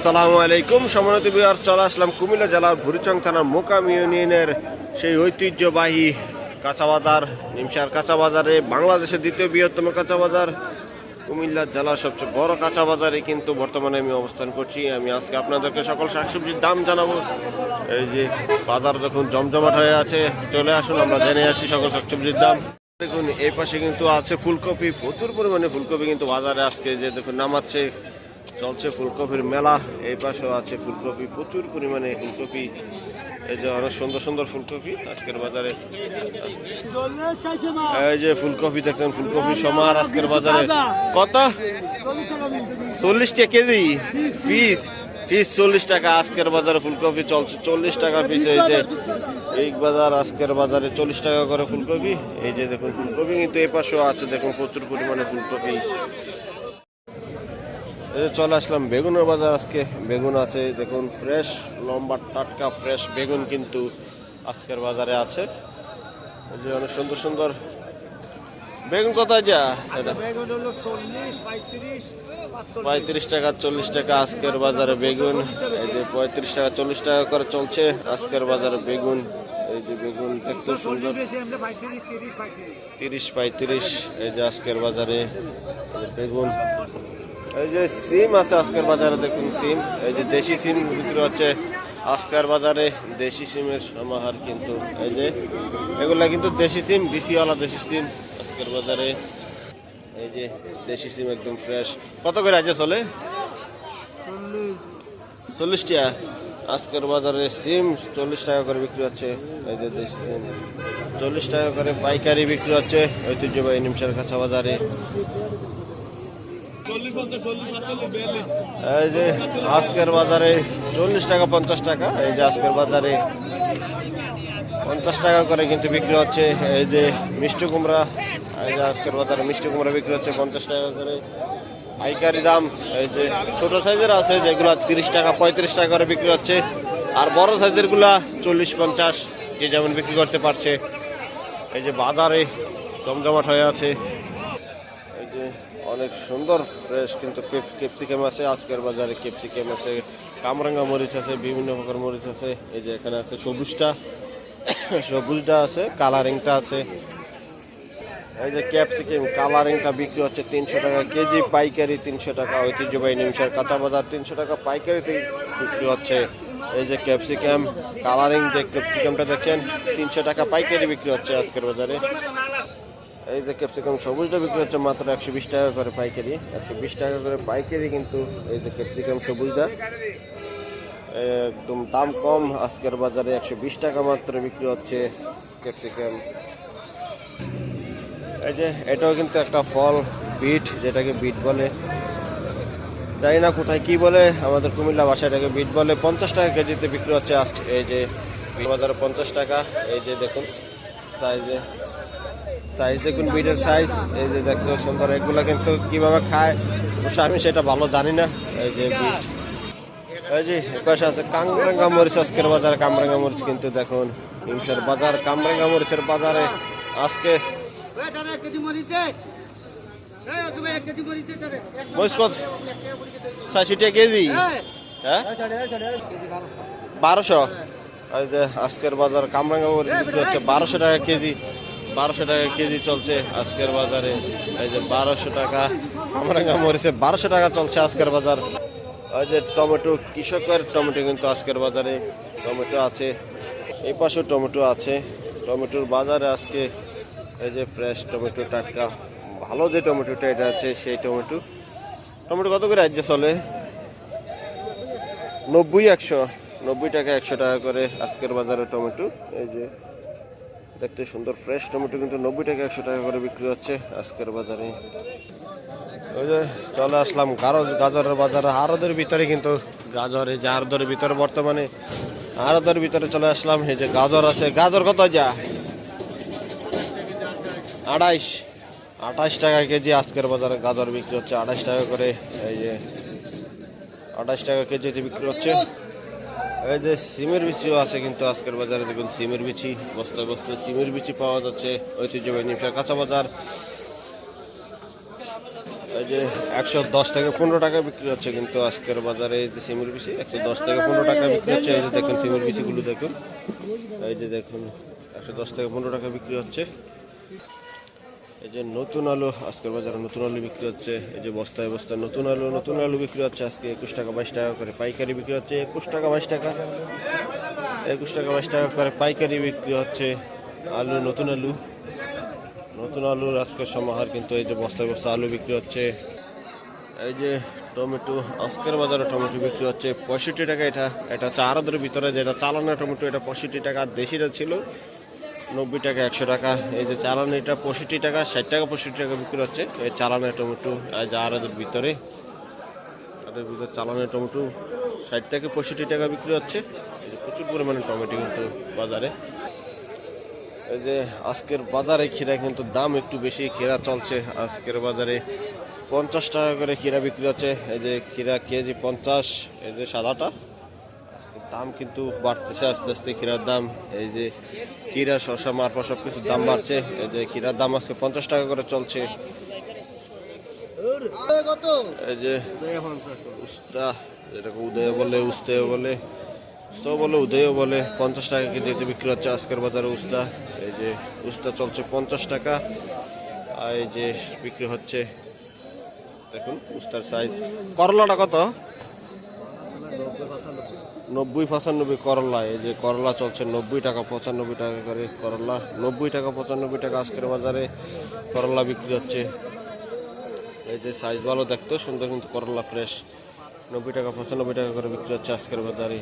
আসসালামু আলাইকুম। সমনতি বিহার চলে আসলাম কুমিল্লা জেলার ভুরিচং থানার মোকাম ইউনিয়নের সেই ঐতিহ্যবাহী কাঁচা বাজার নিমসার কাঁচা বাজারে বাংলাদেশের দ্বিতীয় বৃহত্তম কাঁচা বাজার কুমিল্লা জেলার সবচেয়ে বড় কাঁচা বাজারে কিন্তু বর্তমানে আমি অবস্থান করছি। আমি আজকে আপনাদেরকে সকল শাকসবজির দাম জানাব। এই যে বাজার যখন জমজমাট হয়ে আছে, চলে আসুন, আমরা জেনে আসি সকল শাকসবজির দাম। দেখুন, এই পাশে কিন্তু আছে ফুলকপি, প্রচুর পরিমাণে ফুলকপি কিন্তু বাজারে আজকে যে দেখুন নামাচ্ছে। চলছে ফুলকপির মেলা। এই পাশেও আছে ফুলকপি, প্রচুর পরিমাণে ফুলকপি। এই যে অনেক সুন্দর সুন্দর ফুলকপি আজকের বাজারে। এই যে ফুলকপি দেখেন, ফুলকপি সমার আজকের বাজারে। কত? চল্লিশ টাকা কেজি। পিস পিস চল্লিশ টাকা আজকের বাজারে ফুলকপি চলছে চল্লিশ টাকা পিস। এই যে এই বাজার আজকের বাজারে চল্লিশ টাকা করে ফুলকপি। এই যে দেখুন, ফুলকপি কিন্তু এই পাশেও আছে, দেখুন, প্রচুর পরিমাণে ফুলকপি। চলে আসলাম বেগুনের বাজার আজকে। বেগুন আছে দেখুন ফ্রেশ লম্বা টাটকা ফ্রেশ বেগুন কিন্তু আজকের বাজারে আছে। এই যে অনেক সুন্দর সুন্দর। বেগুন কোথায় যা? এটা পঁয়ত্রিশ টাকা চল্লিশ টাকা আজকের বাজারে বেগুন। এই যে পঁয়ত্রিশ টাকা চল্লিশ টাকা করে চলছে আজকের বাজারে বেগুন। এই যে বেগুন দেখতে সুন্দর। তিরিশ পঁয়ত্রিশ এই যে আজকের বাজারে বেগুন। এই যে সিম আছে আজকের বাজারে, দেখুন সিম। এই যে দেশি সিম বিক্রি হচ্ছে আজকের বাজারে দেশি সিমের সমাহার কিন্তু। এই যে এগুলা কিন্তু দেশি সিম, বিসিওয়ালা দেশি সিম আজকের বাজারে। এই যে দেশি সিম একদম ফ্রেশ কত করে আছে চলে? চল্লিশ টাকা। আজকের বাজারে সিম চল্লিশ টাকা করে বিক্রি হচ্ছে। এই যে দেশি সিম। চল্লিশ টাকা করে পাইকারি বিক্রি হচ্ছে ঐতিহ্যবাহী নিমসার কাছা বাজারে। এই যে আজকের বাজারে চল্লিশ টাকা, পঞ্চাশ টাকা। এই যে আজকের বাজারে পঞ্চাশ টাকা করে কিন্তু বিক্রি হচ্ছে। এই যে মিষ্টি কুমড়া, এই যে আজকের বাজারে মিষ্টি কুমড়া বিক্রি হচ্ছে পঞ্চাশ টাকা করে। পাইকারি দাম, এই যে ছোট সাইজের আছে, যেগুলো তিরিশ টাকা, পঁয়ত্রিশ টাকা করে বিক্রি হচ্ছে। আর বড় সাইজেরগুলা চল্লিশ, পঞ্চাশ যে যেমন বিক্রি করতে পারছে। এই যে বাজারে জমজমাট হয়ে আছে। অনেক সুন্দর ফ্রেশ কিন্তু ক্যাপসিকাম আছে, আজকের বাজারে ক্যাপসিকাম আছে, কামরাঙ্গা মরিচ আছে, বিভিন্ন প্রকার মরিচ আছে, এই যে এখানে আছে সবুজটা সবুজটা আছে কালারিংটা আছে। এই যে ক্যাপসিকাম কালারিংটা বিক্রি হচ্ছে তিনশো টাকা কেজি, পাইকারি তিনশো টাকা, ঐতিহ্যবাহী নিমসার কাঁচা বাজার তিনশো টাকা পাইকারিতে বিক্রি হচ্ছে। এই যে ক্যাপসিকাম কালারিং যে ক্যাপসিকামটা দেখছেন, তিনশো টাকা পাইকারি বিক্রি হচ্ছে আজকের বাজারে। এই যে ক্যাপসিকাম সবুজটা বিক্রি হচ্ছে মাত্র একশো বিশ টাকা করে পাইকারি। একশো বিশ টাকা করে পাইকারি কিন্তু এই যে ক্যাপসিকাম সবুজটা। একদম দাম কম, আজকের বাজারে একশো বিশ টাকা মাত্র বিক্রি হচ্ছে ক্যাপসিকাম এই যে এটাও কিন্তু একটা ফল, বিট যেটাকে বিট বলে। জানি না কোথায় কি বলে, আমাদের কুমিল্লা এটাকে বিট বলে। পঞ্চাশ টাকা কেজিতে বিক্রি হচ্ছে আজকে, এই যে বাজারে পঞ্চাশ টাকা, এই যে দেখুন সাইজে সাইজ দেখুন বিটের সাইজ এই যে দেখতে সুন্দর। এগুলো কিন্তু কীভাবে খায় আমি সেটা ভালো জানি না। এই যে বিট। এই যে এপাশে আছে কামরাঙ্গা মরিচ, আজকের বাজারে কামরাঙ্গা মরিচ কিন্তু দেখুন হিমসের বাজার। কামরাঙ্গা মরিচের বাজারে আজকে কেজি। হ্যাঁ? বারোশো। আজকের বাজার কামরাঙ্গা মরিচ হচ্ছে বারোশো টাকা কেজি। বারোশো টাকা কেজি চলছে আজকের বাজারে। এই যে বারোশো টাকা কামরাঙ্গা মরিচে বারোশো টাকা চলছে আজকের বাজার। ওই যে টমেটো, কৃষকের টমেটো কিন্তু আজকের বাজারে। টমেটো আছে, এই পাশেও টমেটো আছে। টমেটোর বাজারে আজকে এই যে ফ্রেশ টমেটো টাটকা। ভালো যে টমেটোটা এটা আছে সেই টমেটো। টমেটো কত করে আজকে চলে? নব্বই একশো। নব্বই টাকা একশো টাকা করে আজকের বাজারে টমেটো। এই যে দেখতে সুন্দর ফ্রেশ টমেটো কিন্তু নব্বই টাকা, একশো টাকা করে বিক্রি হচ্ছে আজকের বাজারে। ওই যে চলে আসলাম গারো গাজরের বাজারে। আরদের ভিতরে কিন্তু গাজর, এই যে আরদের ভিতরে বর্তমানে, আরদের ভিতরে চলে আসলাম, এই যে গাজর আছে। গাজর কত যা? আড়াইশ। আঠাশ টাকা কেজি আজকের বাজারে গাজর বিক্রি হচ্ছে। আঠাশ টাকা করে, এই যে আঠাশ টাকা কেজিতে বিক্রি হচ্ছে। এই যে সিমের বিচিও আছে কিন্তু আজকের বাজারে দেখুন সিমের বিচি, বস্তায় বস্তায় সিমের বিচি পাওয়া যাচ্ছে ঐতিহ্যবাহী নিমসার কাঁচা বাজার। এই যে একশো দশ থেকে পনেরো টাকা বিক্রি হচ্ছে কিন্তু আজকের বাজারে এই যে সিমের বিচি, একশো দশ থেকে পনেরো টাকা বিক্রি হচ্ছে, এই যে দেখুন সিমের বিচিগুলো দেখুন। এই যে দেখুন, একশো দশ থেকে পনেরো টাকা বিক্রি হচ্ছে। এই যে নতুন আলু, আজকের বাজারে নতুন আলু বিক্রি হচ্ছে। এই যে বস্তায় বস্তায় নতুন আলু নতুন আলু বিক্রি হচ্ছে। আজকে একুশ টাকা বাইশ টাকা করে পাইকারি বিক্রি হচ্ছে। একুশ টাকা বাইশ টাকা। একুশ টাকা বাইশ টাকা করে পাইকারি বিক্রি হচ্ছে আলু, নতুন আলু। নতুন আলুর আজকের সমাহার কিন্তু এই যে বস্তায় বস্তা আলু বিক্রি হচ্ছে। এই যে টমেটো, আজকের বাজারে টমেটো বিক্রি হচ্ছে পঁয়ষট্টি টাকা এটা। এটা হচ্ছে আড়াদের ভিতরে যেটা চালানো টমেটো, এটা পঁয়ষট্টি টাকা। দেশিটা ছিল নব্বই টাকা, একশো টাকা। এই যে চালানো, এটা পঁয়ষট্টি টাকা, ষাট টাকা পঁয়ষট্টি টাকা বিক্রি হচ্ছে। এই চালানো টমেটো যে আড়াদের ভিতরে তাদের ভিতরে চালানো টমেটো, ষাট থেকে পঁয়ষট্টি টাকা বিক্রি হচ্ছে। প্রচুর পরিমাণে টমেটো কিন্তু বাজারে। এই যে আজকের বাজারে ক্ষীরা কিন্তু দাম একটু বেশি, ক্ষীরা চলছে। আজকের বাজারে পঞ্চাশ টাকা করে ক্ষীরা বিক্রি হচ্ছে। এই যে ক্ষীরা কেজি পঞ্চাশ, এই যে সাদাটা। দাম কিন্তু বাড়তেছে, আস্তে আস্তে ক্ষীরার দাম। এই যে ক্ষীরা, শসা, মারপা সব কিছুর দাম বাড়ছে। এই যে ক্ষীরার দাম আজকে পঞ্চাশ টাকা করে চলছে। এই যে উস্তা, যেটাকে উদয় বলে উস্তেও বলে উস্তাও বলে উদয়ও বলে, পঞ্চাশ টাকা কেজিতে বিক্রি হচ্ছে আজকের বাজারে উস্তা। এই যে উস্তা চলছে পঞ্চাশ টাকা। আর এই যে বিক্রি হচ্ছে, দেখুন, উস্তার সাইজ করলাটা কত? নব্বই পঁচানব্বই করলা, এই যে করলা চলছে নব্বই টাকা, পঁচানব্বই টাকা করে করলা। নব্বই টাকা, পঁচানব্বই টাকা আজকের বাজারে করলা বিক্রি হচ্ছে। এই যে সাইজ ভালো দেখতো সুন্দর কিন্তু করলা ফ্রেশ নব্বই টাকা, পঁচানব্বই টাকা করে বিক্রি হচ্ছে আজকের বাজারে।